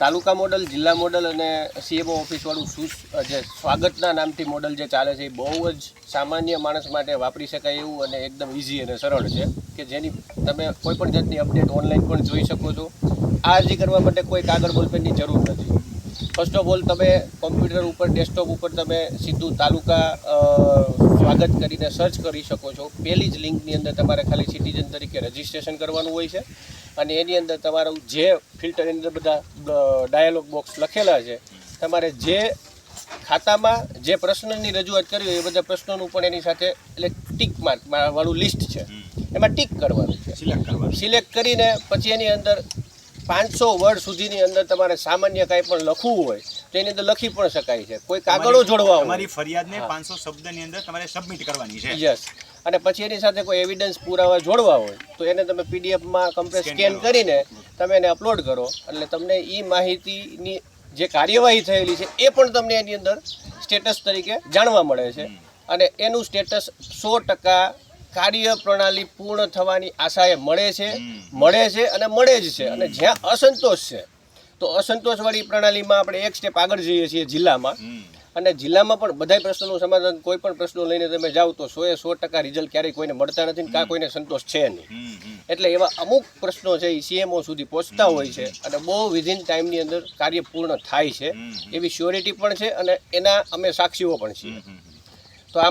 તાલુકા model, જિલ્લા model અને CMO ઓફિસવાળું સુ જે સ્વાગતના નામથી મોડલ જે ચાલે છે, એ બહુ જ સામાન્ય માણસ માટે વાપરી શકાય એવું અને એકદમ ઇઝી અને સરળ છે, કે જેની તમે કોઈ પણ જાતની અપડેટ ઓનલાઈન પણ જોઈ શકો છો. આ અરજી કરવા માટે કોઈ કાગળ બોલપેનની જરૂર નથી. ફર્સ્ટ ઓફ ઓલ તમે કોમ્પ્યુટર ઉપર ડેસ્કટોપ ઉપર તમે સીધું તાલુકા સ્વાગત કરીને સર્ચ કરી શકો છો. પહેલી જ લિંકની અંદર તમારે ખાલી સિટીઝન તરીકે રજિસ્ટ્રેશન કરવાનું હોય છે. અને એની અંદર તમારું જે ફિલ્ટરની અંદર બધા ડાયલોગ બોક્સ લખેલા છે તમારે જે ખાતામાં જે પ્રશ્નની રજૂઆત કરવી હોય એ બધા પ્રશ્નોનું પણ એની સાથે એટલે ટીક માર્ક વાળું લિસ્ટ છે. એમાં ટીક કરવાનું છે. સિલેક્ટ કરવાનું. સિલેક્ટ કરીને પછી એની અંદર પાંચસો વર્ડ સુધીની અંદર તમારે સામાન્ય કાંઈ પણ લખવું હોય તો એની અંદર લખી પણ શકાય છે. કોઈ કાગળો જોડવા હોય. તમારી ફરિયાદને પાંચસો શબ્દની અંદર તમારે સબમિટ કરવાની છે. યસ અને પછી એની સાથે કોઈ એવિડન્સ પુરાવા જોડવા હોય તો એને તમે પીડીએફમાં Scan સ્કેન કરીને તમે એને અપલોડ કરો. એટલે તમને એ માહિતીની જે કાર્યવાહી થયેલી છે એ પણ તમને એની અંદર સ્ટેટસ તરીકે જાણવા મળે છે. અને એનું સ્ટેટસ સો ટકા કાર્ય પ્રણાલી પૂર્ણ થવાની આશાએ મળે છે મળે છે અને મળે જ છે. અને જ્યાં અસંતોષ છે તો અસંતોષવાળી પ્રણાલીમાં આપણે એક સ્ટેપ આગળ જઈએ છીએ જિલ્લામાં. અને જિલ્લામાં પણ બધા પ્રશ્નોનું સમાધાન કોઈ પણ પ્રશ્નો લઈને તમે જાઓ તો સો એ સો ટકા રિઝલ્ટ ક્યારેય કોઈને મળતા નથી કાં કોઈને સંતોષ છે નહીં. એટલે એવા અમુક પ્રશ્નો છે એ સીએમઓ સુધી પહોંચતા હોય છે અને બહુ વિધિન ટાઈમની અંદર કાર્ય પૂર્ણ થાય છે. એવી શ્યોરિટી પણ છે અને એના અમે સાક્ષીઓ પણ છીએ.